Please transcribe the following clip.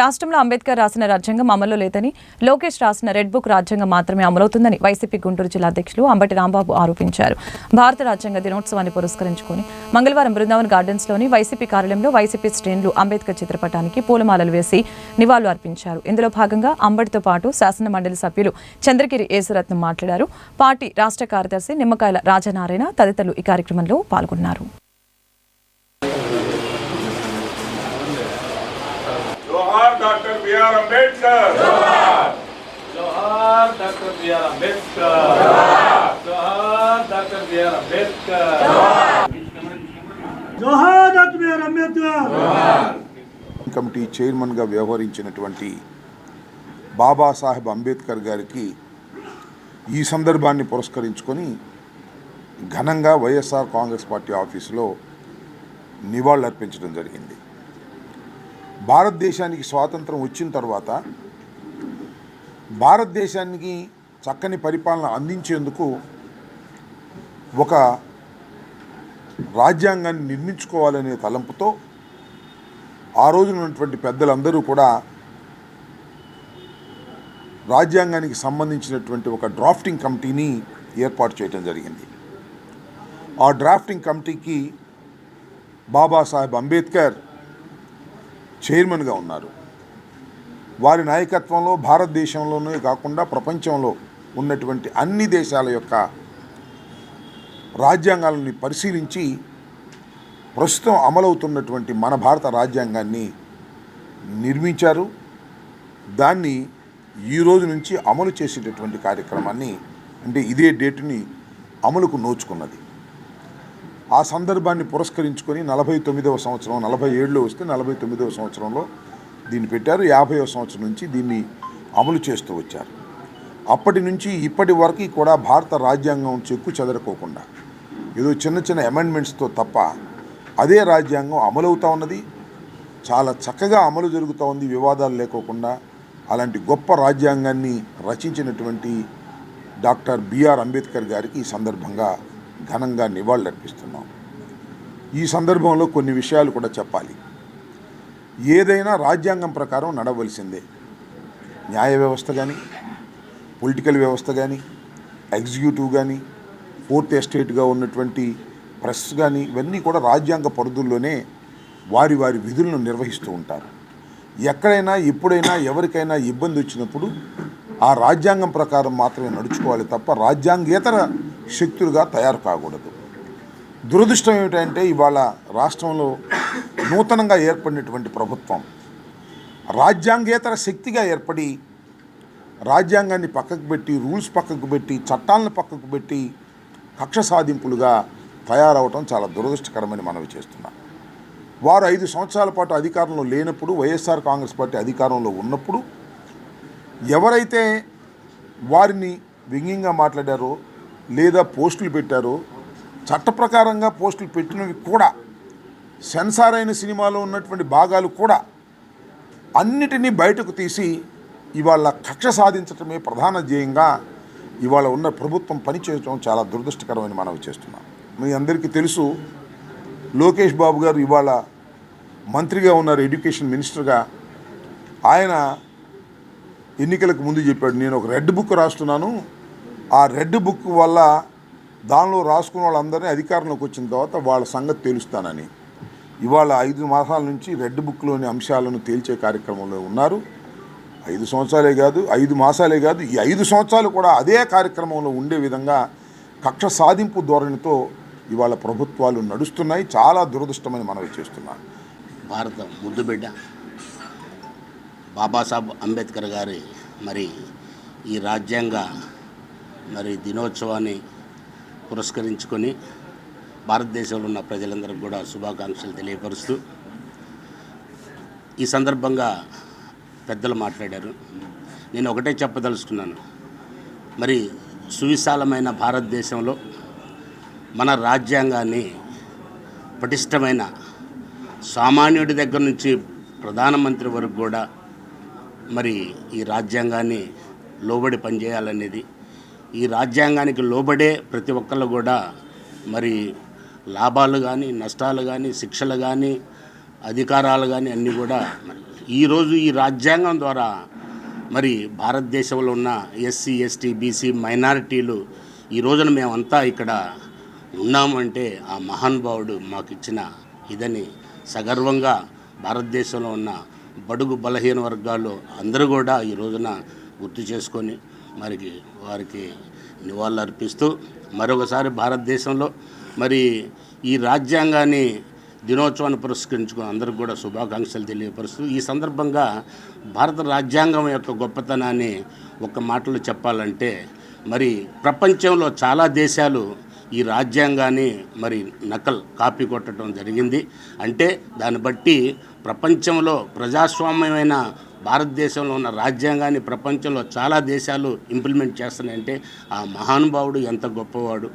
రాష్ట్రంలో అంబేద్కర్ రాసిన రాజ్యాంగం అమల్లో లేదని లోకేష్ రాసిన రెడ్ బుక్ రాజ్యాంగం మాత్రమే అమలవుతుందని వైసీపీ గుంటూరు జిల్లా అధ్యక్షులు అంబటి రాంబాబు ఆరోపించారు. భారత రాజ్యాంగ దినోత్సవాన్ని పురస్కరించుకొని మంగళవారం బృందావన్ గార్డెన్స్లోని వైసీపీ కార్యాలయంలో వైసీపీ శ్రేణులు అంబేద్కర్ చిత్రపటానికి పూలమాలలు వేసి నివాళులు అర్పించారు. ఇందులో భాగంగా అంబటితో పాటు శాసన మండలి సభ్యులు చంద్రగిరి యేసురత్నం మాట్లాడారు. పార్టీ రాష్ట్ర కార్యదర్శి నిమ్మకాయల రాజనారాయణ తదితరులు ఈ కార్యక్రమంలో పాల్గొన్నారు. Doctor BR Ambedkar. జోహార్. Doctor BR Ambedkar. జోహార్. Doctor BR Ambedkar. కమిటీ చైర్మన్గా వ్యవహరించినటువంటి బాబాసాహెబ్ అంబేద్కర్ గారికి ఈ సందర్భాన్ని పురస్కరించుకొని ఘనంగా వైఎస్ఆర్ కాంగ్రెస్ పార్టీ ఆఫీసులో నివాళులర్పించడం జరిగింది. భారతదేశానికి స్వాతంత్రం వచ్చిన తర్వాత భారతదేశానికి చక్కని పరిపాలన అందించేందుకు ఒక రాజ్యాంగాన్ని నిర్మించుకోవాలనే తలంపుతో ఆ రోజున ఉన్నటువంటి పెద్దలందరూ కూడా రాజ్యాంగానికి సంబంధించినటువంటి ఒక డ్రాఫ్టింగ్ కమిటీని ఏర్పాటు చేయడం జరిగింది. ఆ డ్రాఫ్టింగ్ కమిటీకి బాబాసాహెబ్ అంబేద్కర్ చైర్మన్గా ఉన్నారు. వారి నాయకత్వంలో భారతదేశంలోనే కాకుండా ప్రపంచంలో ఉన్నటువంటి అన్ని దేశాల యొక్క రాజ్యాంగాలని పరిశీలించి ప్రస్తుతం అమలవుతున్నటువంటి మన భారత రాజ్యాంగాన్ని నిర్మించారు. దాన్ని ఈ రోజు నుంచి అమలు చేసేటటువంటి కార్యక్రమాన్ని అంటే ఇదే డేటుని అమలుకు నోచుకున్నది. ఆ సందర్భాన్ని పురస్కరించుకొని నలభై తొమ్మిదవ సంవత్సరం నలభై ఏడులో వస్తే నలభై తొమ్మిదవ సంవత్సరంలో దీన్ని పెట్టారు. యాభైవ సంవత్సరం నుంచి దీన్ని అమలు చేస్తూ వచ్చారు. అప్పటి నుంచి ఇప్పటి వరకు కూడా భారత రాజ్యాంగం చెక్కు చెదరకోకుండా ఏదో చిన్న చిన్న అమెండ్మెంట్స్తో తప్ప అదే రాజ్యాంగం అమలవుతూ ఉన్నది. చాలా చక్కగా అమలు జరుగుతూ ఉంది. వివాదాలు లేకోకుండా అలాంటి గొప్ప రాజ్యాంగాన్ని రచించినటువంటి డాక్టర్ బిఆర్ అంబేద్కర్ గారికి ఈ సందర్భంగా ఘనంగా నివాళులర్పిస్తున్నాం. ఈ సందర్భంలో కొన్ని విషయాలు కూడా చెప్పాలి. ఏదైనా రాజ్యాంగం ప్రకారం నడవలసిందే. న్యాయ వ్యవస్థ కానీ పొలిటికల్ వ్యవస్థ కానీ ఎగ్జిక్యూటివ్ కానీ ఫోర్త్ ఎస్టేట్గా ఉన్నటువంటి ప్రెస్ కానీ ఇవన్నీ కూడా రాజ్యాంగ పరిధుల్లోనే వారి వారి విధులను నిర్వహిస్తూ ఉంటారు. ఎక్కడైనా ఎప్పుడైనా ఎవరికైనా ఇబ్బంది వచ్చినప్పుడు ఆ రాజ్యాంగం ప్రకారం మాత్రమే నడుచుకోవాలి తప్ప రాజ్యాంగేతర శక్తులుగా తయారు కాకూడదు దురదృష్టం ఏమిటంటే ఇవాళ రాష్ట్రంలో నూతనంగా ఏర్పడినటువంటి ప్రభుత్వం రాజ్యాంగేతర శక్తిగా ఏర్పడి రాజ్యాంగాన్ని పక్కకు పెట్టి రూల్స్ పక్కకు పెట్టి చట్టాలను పక్కకు పెట్టి కక్ష సాధింపులుగా తయారవటం చాలా దురదృష్టకరమని మనవి చేస్తున్నాం. వారు ఐదు సంవత్సరాల పాటు అధికారంలో లేనప్పుడు వైఎస్ఆర్ కాంగ్రెస్ పార్టీ అధికారంలో ఉన్నప్పుడు ఎవరైతే వారిని వ్యంగ్యంగా మాట్లాడారో లేదా పోస్టులు పెట్టారో చట్ట ప్రకారంగా పోస్టులు పెట్టినవి కూడా సెన్సార్ అయిన సినిమాలో ఉన్నటువంటి భాగాలు కూడా అన్నిటినీ బయటకు తీసి ఇవాళ కక్ష సాధించటమే ప్రధాన ధ్యేయంగా ఇవాళ ఉన్న ప్రభుత్వం పనిచేయడం చాలా దురదృష్టకరమైన మనవి చేస్తున్నాం. మీ అందరికీ తెలుసు లోకేష్ బాబు గారు ఇవాళ మంత్రిగా ఉన్నారు ఎడ్యుకేషన్ మినిస్టర్గా. ఆయన ఎన్నికలకు ముందు చెప్పాడు నేను ఒక రెడ్ బుక్ రాస్తున్నాను ఆ రెడ్ బుక్ వల్ల దానిలో రాసుకున్న వాళ్ళందరినీ అధికారంలోకి వచ్చిన తర్వాత వాళ్ళ సంగతి తేలుస్తానని. ఇవాళ ఐదు మాసాల నుంచి రెడ్ బుక్లోని అంశాలను తేల్చే కార్యక్రమంలో ఉన్నారు. ఐదు సంవత్సరాలే కాదు ఐదు మాసాలే కాదు ఈ ఐదు సంవత్సరాలు కూడా అదే కార్యక్రమంలో ఉండే విధంగా కక్ష సాధింపు ధోరణితో ఇవాళ ప్రభుత్వాలు నడుస్తున్నాయి. చాలా దురదృష్టమని మనవి చేస్తున్నాను. భారత ముద్దుబిడ్డ బాబాసాహెబ్ అంబేద్కర్ గారి మరి ఈ రాజ్యాంగ మరి దినోత్సవాన్ని పురస్కరించుకొని భారతదేశంలో ఉన్న ప్రజలందరికీ కూడా శుభాకాంక్షలు తెలియపరుస్తూ ఈ సందర్భంగా పెద్దలు మాట్లాడారు. నేను ఒకటే చెప్పదలుచుకున్నాను. మరి సువిశాలమైన భారతదేశంలో మన రాజ్యాంగాన్ని పటిష్టమైన సామాన్యుడి దగ్గర నుంచి ప్రధానమంత్రి వరకు కూడా మరి ఈ రాజ్యాంగాన్ని లోబడి పనిచేయాలనేది ఈ రాజ్యాంగానికి లోబడే ప్రతి ఒక్కళ్ళు కూడా మరి లాభాలు కానీ నష్టాలు కానీ శిక్షలు కానీ అధికారాలు కానీ అన్నీ కూడా మరి ఈరోజు ఈ రాజ్యాంగం ద్వారా మరి భారతదేశంలో ఉన్న ఎస్సీ ఎస్టీ బీసీ మైనారిటీలు ఈ రోజున మేమంతా ఇక్కడ ఉన్నామంటే ఆ మహానుభావుడు మాకు ఇచ్చిన ఇదని సగర్వంగా భారతదేశంలో ఉన్న బడుగు బలహీన వర్గాలు అందరూ కూడా ఈ రోజున గుర్తు చేసుకొని మరికి వారికి నివాళులు అర్పిస్తూ మరొకసారి భారతదేశంలో మరి ఈ రాజ్యాంగాన్ని దినోత్సవాన్ని పురస్కరించుకుని అందరికి కూడా శుభాకాంక్షలు తెలియపరుస్తూ ఈ సందర్భంగా భారత రాజ్యాంగం యొక్క గొప్పతనాన్ని ఒక మాటలో చెప్పాలంటే మరి ప్రపంచంలో చాలా దేశాలు ఈ రాజ్యాంగాన్ని మరి నకల్ కాపీ కొట్టడం జరిగింది. అంటే దాన్ని బట్టి ప్రపంచంలో ప్రజాస్వామ్యమైన భారతదేశంలో ఉన్న రాజ్యాంగాన్ని ప్రపంచంలో చాలా దేశాలు ఇంప్లిమెంట్ చేస్తున్నాయంటే ఆ మహానుభావుడు ఎంత గొప్పవాడు.